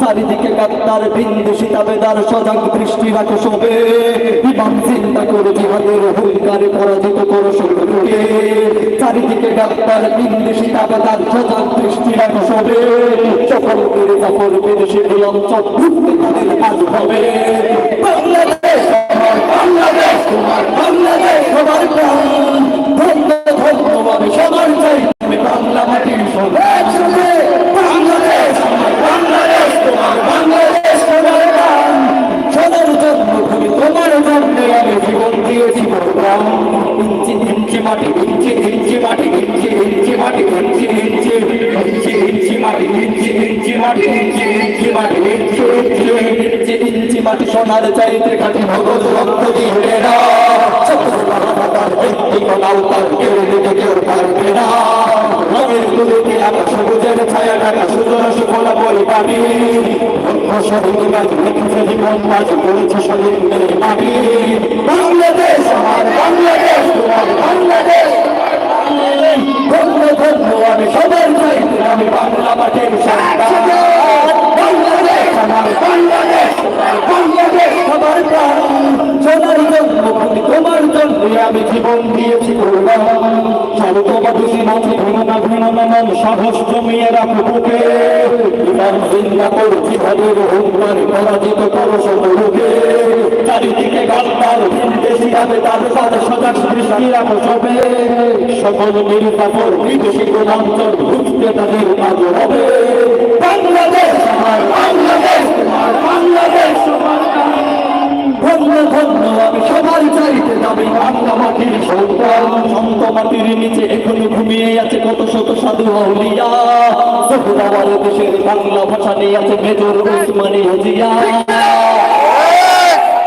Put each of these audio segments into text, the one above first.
চারিদিকে কাত্তার বিন্দু সীতাবেদার সজাগ দৃষ্টি রাখো সবে। ইমাম চিন্তা করে জিহাদের হুঙ্কারে পরাজিত করো শত্রুকে। চারিদিকে কাত্তার বিন্দু সীতাবেদার সজাগ দৃষ্টি রাখো সবে। সকল করে জাফর বিদেশি গোলাম চক্রুকে তাদের কাজ হবে। বাংলাদেশ আমার বাংলাদেশ তোমার বাংলাদেশ, সবার প্রাণ। ধন্য ধন্যবাদ সবার চাই। আমি বাংলা মাটির সবে মাটি ইঞ্চি ইঞ্চি মাটি ইঞ্চি ইঞ্চি মাটি ইঞ্চি ইঞ্চি ইঞ্চি ইঞ্চি মাটি ইঞ্চি ইঞ্চি মাটি ইঞ্চি ইঞ্চি মাটি ইঞ্চি ইঞ্চি ইঞ্চি ইঞ্চি মাটি সোনার চাইতে কাটি ভগত শহীদের মাটি বাংলাদেশ আমি বাংলা মাটির সন্তান বাংলাদেশ আমার বাংলাদেশ বাংলাদেশ সবার প্রাণ। সোনার জন্মভূমি তোমার জন্য আমি জীবন দিয়েছি হুঙ্কার, পরাজিত করো গান্তার হবে তার সাথে সজাগ দৃষ্টি রাখো সবে। সকল নিরুপাপর বিদেশি গোলাঞ্চল বুঝতে তাদের কাজ হবে। বাংলাদেশ আমার বাংলাদেশ তোমার বাংলাদেশ ধন্য ধন্য, আমি সবার চাইতে যাবে বাংলা মাটির সন্তান। সন্ত মাটির নিচে এখনও ঘুমিয়ে আছে কত শত সাধু আউলিয়া। সহুদাবার দেশের বাংলা ভাষা নিয়ে আছে মেজর উসমানী হাজিয়া।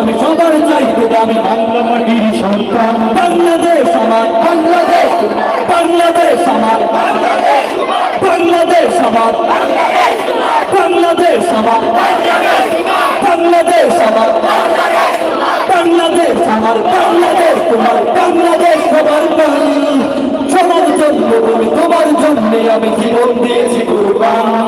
আমি সবার চাইতে আমি বাংলা মাটির সন্তান বাংলাদেশ আমার বাংলাদেশ বাংলাদেশ আমার বাংলাদেশ আমার বাংলাদেশ আমার বাংলাদেশ আমার বাংলাদেশ আমার বাংলাদেশ তোমার বাংলাদেশ সবার সবার জন্য তুমি তোমার জন্য আমি জীবন দিয়েছি কোরবান